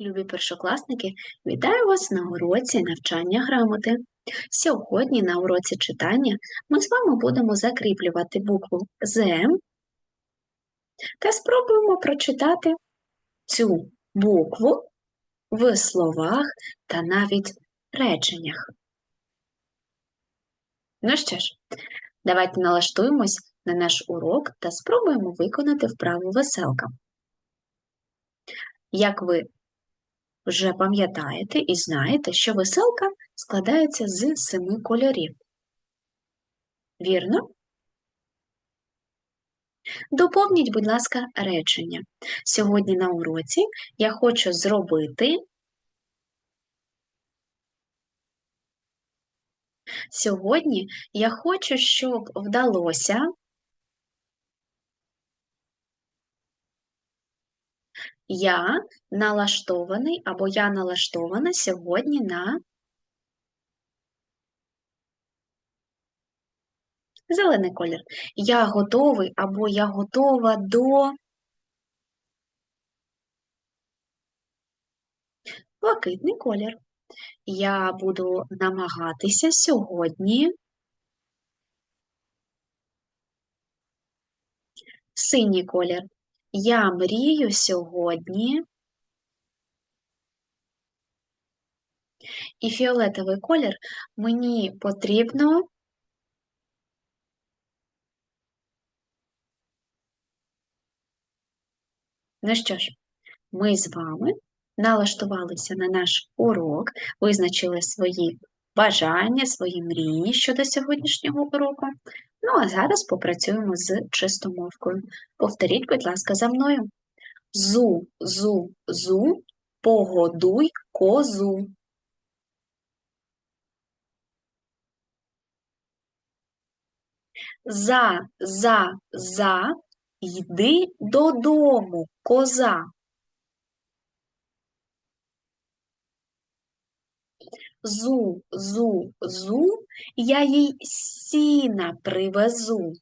Любі першокласники, вітаю вас на уроці навчання грамоти. Сьогодні на уроці читання ми з вами будемо закріплювати букву З та спробуємо прочитати цю букву в словах та навіть реченнях. Ну що ж, давайте налаштуємось на наш урок та спробуємо виконати вправу веселка. Як ви вже пам'ятаєте і знаєте, що веселка складається з семи кольорів. Вірно? Доповніть, будь ласка, речення. Сьогодні на уроці я хочу зробити. Сьогодні я хочу, щоб вдалося Я налаштований або я налаштована сьогодні на зелений колір. Я готовий або я готова до блакитний колір. Я буду намагатися сьогодні синій колір. Я мрію сьогодні. І фіолетовий колір мені потрібно Ну що ж, ми з вами налаштувалися на наш урок, визначили свої бажання, свої мрії щодо сьогоднішнього уроку. Ну, а зараз попрацюємо з чистомовкою. Повторіть, будь ласка, за мною. Зу, зу, зу, погодуй козу. За, за, за, йди додому, коза. Зу, зу, зу, я їй сіна привезу.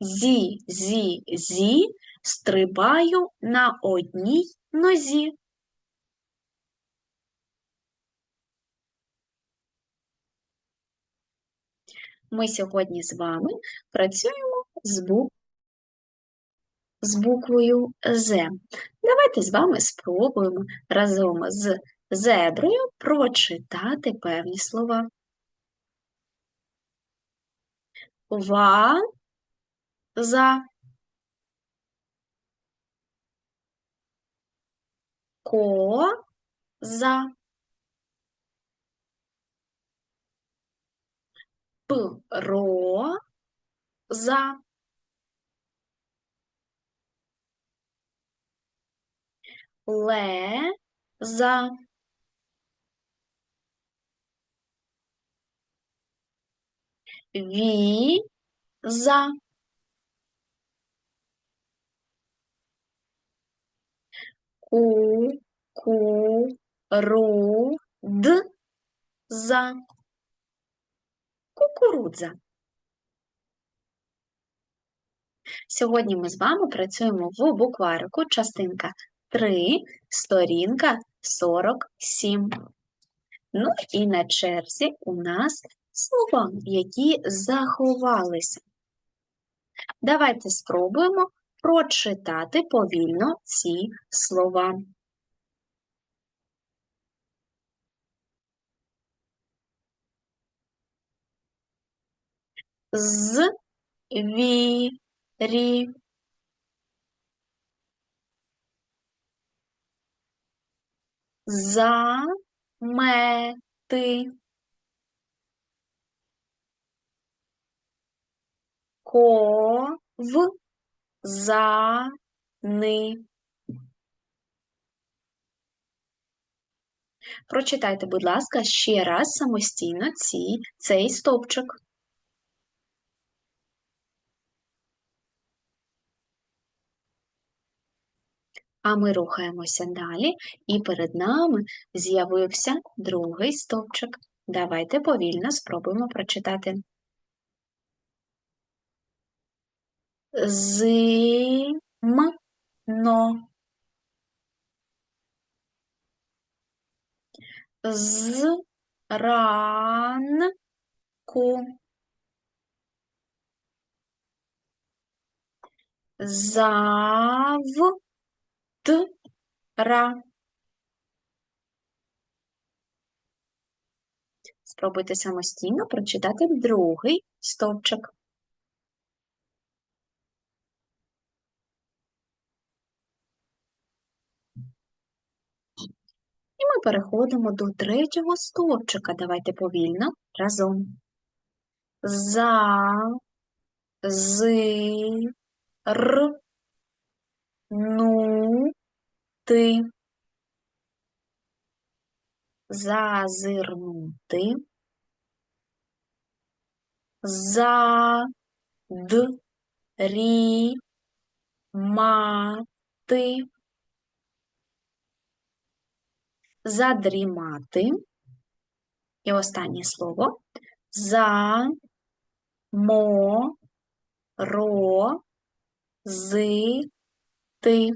Зі, зі, зі, стрибаю на одній нозі. Ми сьогодні з вами працюємо з буквою з буквою З. Давайте з вами спробуємо разом з зеброю прочитати певні слова. Ва за ко за ро за ле за. Ві д за. Кукурудза. Сьогодні ми з вами працюємо в букварику частинка 3, сторінка 47. Ну і на черзі у нас слова, які заховалися. Давайте спробуємо прочитати повільно ці слова. З вірі замети ковзани. Прочитайте, будь ласка, ще раз самостійно ці, цей стовпчик. А ми рухаємося далі, і перед нами з'явився другий стовпчик. Давайте повільно спробуємо прочитати. зимно, зранку, завтра. Спробуйте самостійно прочитати другий стовпчик. І ми переходимо до третього стовпчика. Давайте повільно разом. За, з, р, ну, ти. Зазирнути. За, д, рі, мати. задрімати. І останнє слово за мо ро зи ти.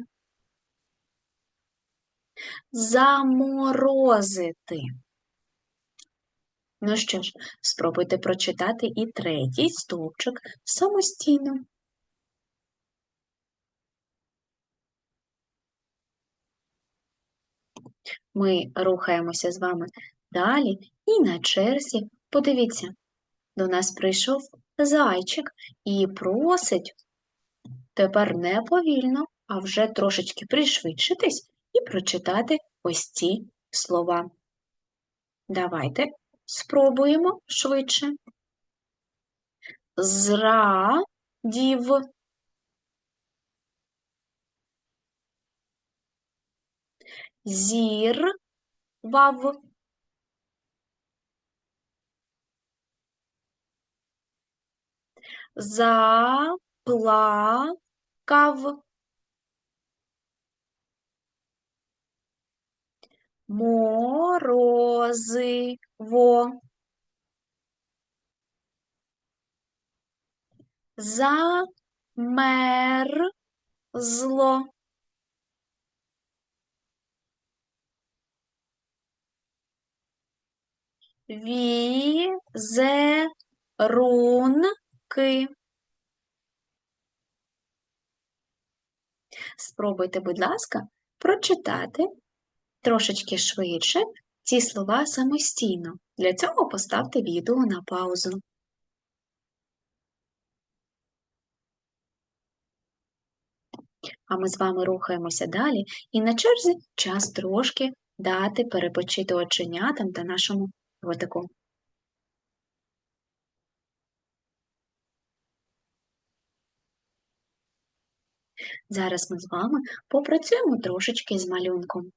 Заморозити. Ну що ж, спробуйте прочитати і третій стовпчик самостійно. Ми рухаємося з вами далі і на черзі, подивіться, до нас прийшов зайчик і просить тепер не повільно, а вже трошечки пришвидшитись і прочитати ось ці слова. Давайте спробуємо швидше. Зрадів. зірвав. Заплакав. Морозиво. Замерзло. Візерунки. Спробуйте, будь ласка, прочитати трошечки швидше ці слова самостійно. Для цього поставте відео на паузу. А ми з вами рухаємося далі і на черзі час трошки дати перепочити оченятам та нашому ротику. Зараз ми з вами попрацюємо трошечки з малюнком.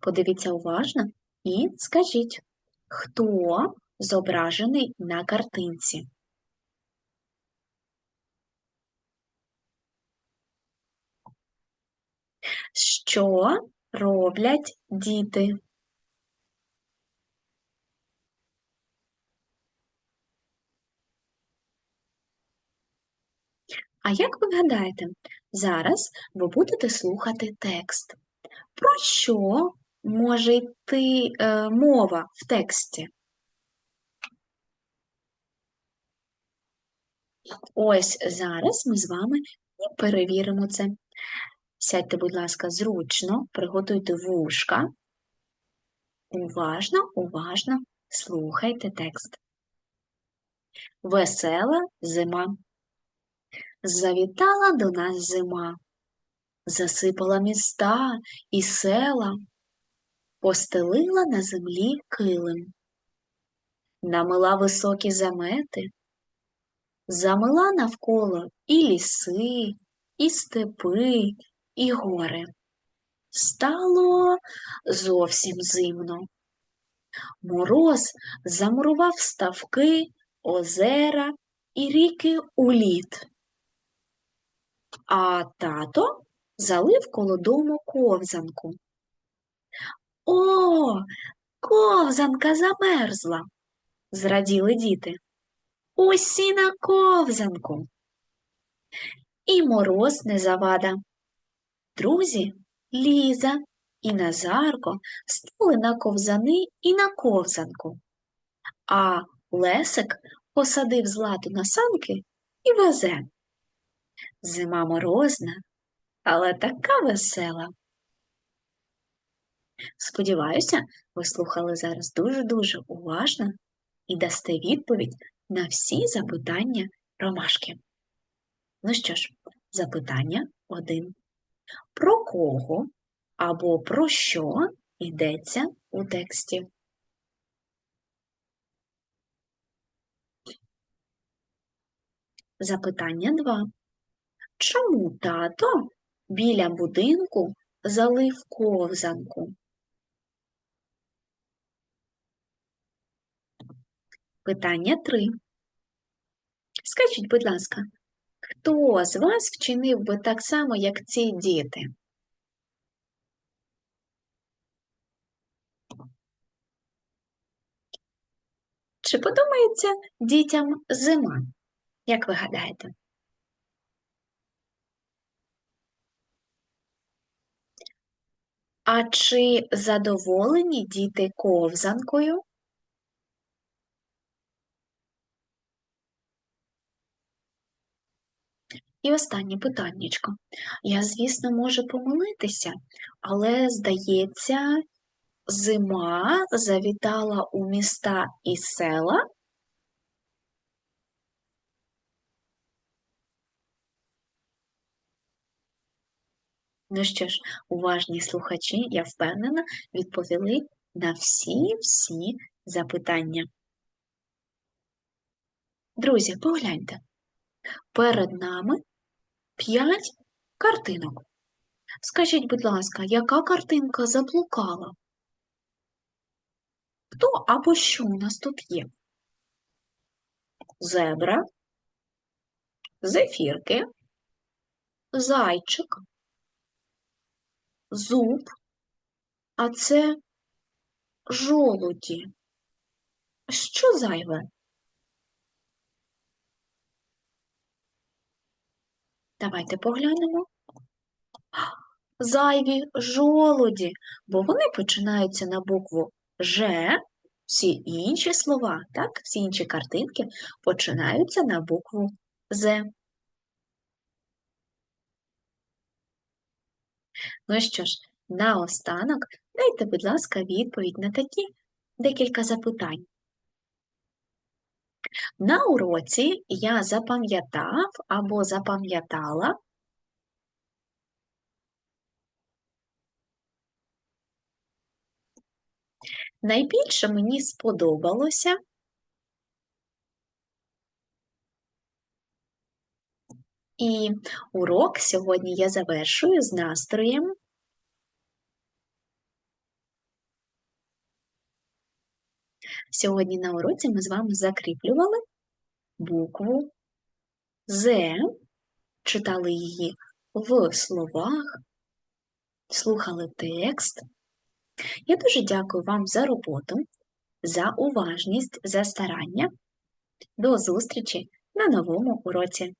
Подивіться уважно і скажіть, хто зображений на картинці? Що роблять діти? А як ви гадаєте, зараз ви будете слухати текст? Про що може йти е, мова в тексті? Ось зараз ми з вами перевіримо це. Сядьте, будь ласка, зручно, приготуйте вушка. Уважно, уважно слухайте текст. Весела зима. Завітала до нас зима, засипала міста і села, постелила на землі килим, намила високі замети, замила навколо і ліси, і степи, і гори. Стало зовсім зимно. Мороз замурував ставки, озера і ріки у лід. А тато залив коло дому ковзанку. О, ковзанка замерзла, зраділи діти. Усі на ковзанку. І мороз не завада. Друзі Ліза і Назарко стали на ковзани і на ковзанку, а Лесик посадив злату на санки і везе. Зима морозна, але така весела. Сподіваюся, ви слухали зараз дуже-дуже уважно і дасте відповідь на всі запитання ромашки. Ну що ж, запитання один. Про кого або про що йдеться у тексті? Запитання 2. Чому тато біля будинку залив ковзанку? Питання 3. Скажіть, будь ласка, хто з вас вчинив би так само, як ці діти? Чи подобається дітям зима? Як ви гадаєте? А чи задоволені діти ковзанкою? І останнє питаннячко. Я, звісно, можу помилитися, але, здається, зима завітала у міста і села. Ну що ж, уважні слухачі, я впевнена, відповіли на всі-всі запитання. Друзі, погляньте, перед нами п'ять картинок. Скажіть, будь ласка, яка картинка заблукала? Хто або що у нас тут є? Зебра, зефірки, зайчик, зуб, а це жолуді. Що зайве? Давайте поглянемо. Зайві жолуді, бо вони починаються на букву Ж, всі інші слова, так, всі інші картинки починаються на букву З. Ну що ж, наостанок дайте, будь ласка, відповідь на такі декілька запитань. На уроці я запам'ятав або запам'ятала найбільше мені сподобалося і урок сьогодні я завершую з настроєм. Сьогодні на уроці ми з вами закріплювали букву З, читали її в словах, слухали текст. Я дуже дякую вам за роботу, за уважність, за старання. До зустрічі на новому уроці!